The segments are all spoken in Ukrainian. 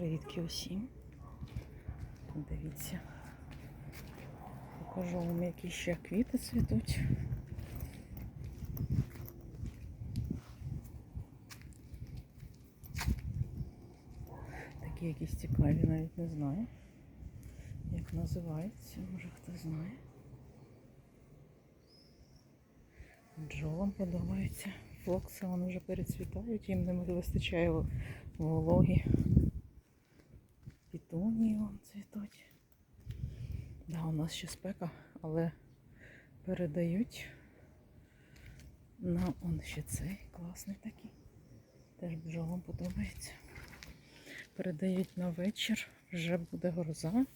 Привітки усім. Дивіться. Покажу вам, які ще квіти цвітуть. Такі якісь цікаві, навіть не знаю. Як називаються, може хто знає. Бджолам подобаються. Флокси вони вже перецвітають, їм не вистачає в- Пітунії вон цвітуть. Да, у нас ще спека, але передають на он ще цей класний такий. Теж бджолам подобається. Передають на вечір, вже буде гроза.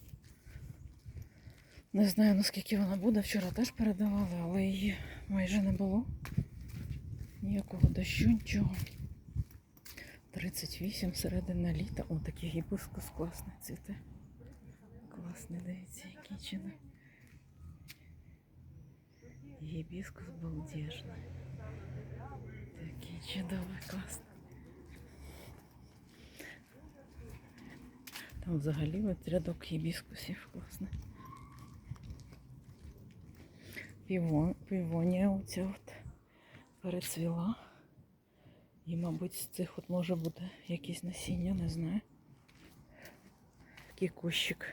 Не знаю наскільки вона буде. Вчора теж передавали, але її майже не було. Ніякого дощу, нічого. 38 середина літа. О, такий гібискус класний цвіте. Класний, дивіться, чини. Гібіскус балдежний. Такий чудовий, класний. Там взагалі от рядок гібіскусів класний. Півон, півонія оця от перецвіла. І, мабуть, з цих от може бути якісь насіння, не знаю. Такий кущик.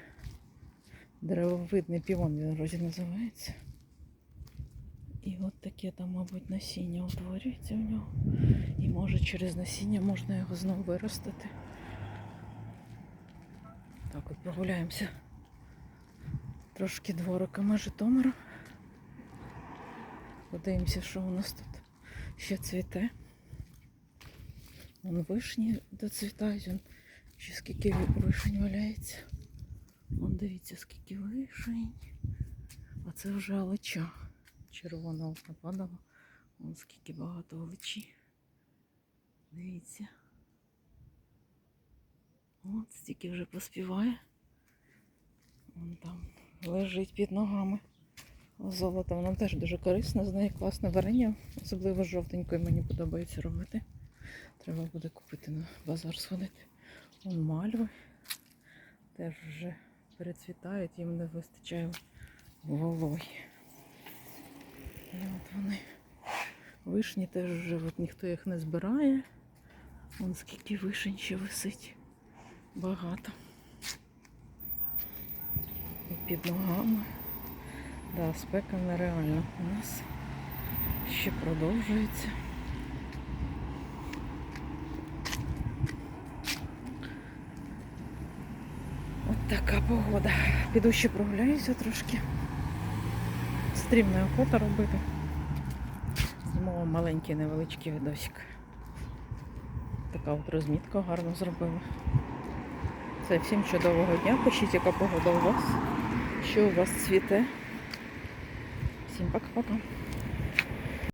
Деревовидний півон він вроді називається. І от таке там, мабуть, насіння утворюється в нього. І може через насіння можна його знову виростити. Так от прогуляємося трошки двориками Житомира. Подивимося, що у нас тут ще цвіте. Вон вишні доцвітають, вон ще скільки вишень валяється. Вон дивіться, скільки вишень. А це вже алеча. Червона нападала. Вон скільки багато алечі. Дивіться. От стільки вже поспіває. Вон там лежить під ногами. Золото, воно теж дуже корисне, з неї класне варення, особливо з жовтенькою мені подобається робити. Треба буде купити на базар сходити. Вон мальви теж вже перецвітають, їм не вистачає вологи. І от вони. Вишні теж вже от ніхто їх не збирає. Вон скільки вишень ще висить. Багато. І під ногами. Да, спека нереальна у нас ще продовжується. Така погода. Піду ще прогуляюся трошки. Стрімна охота робити. Знімала маленький невеличкий відосик. Така от розмітка гарно зробила. Це всім чудового дня. Пишіть, яка погода у вас, що у вас цвіте. Всім пока-пока.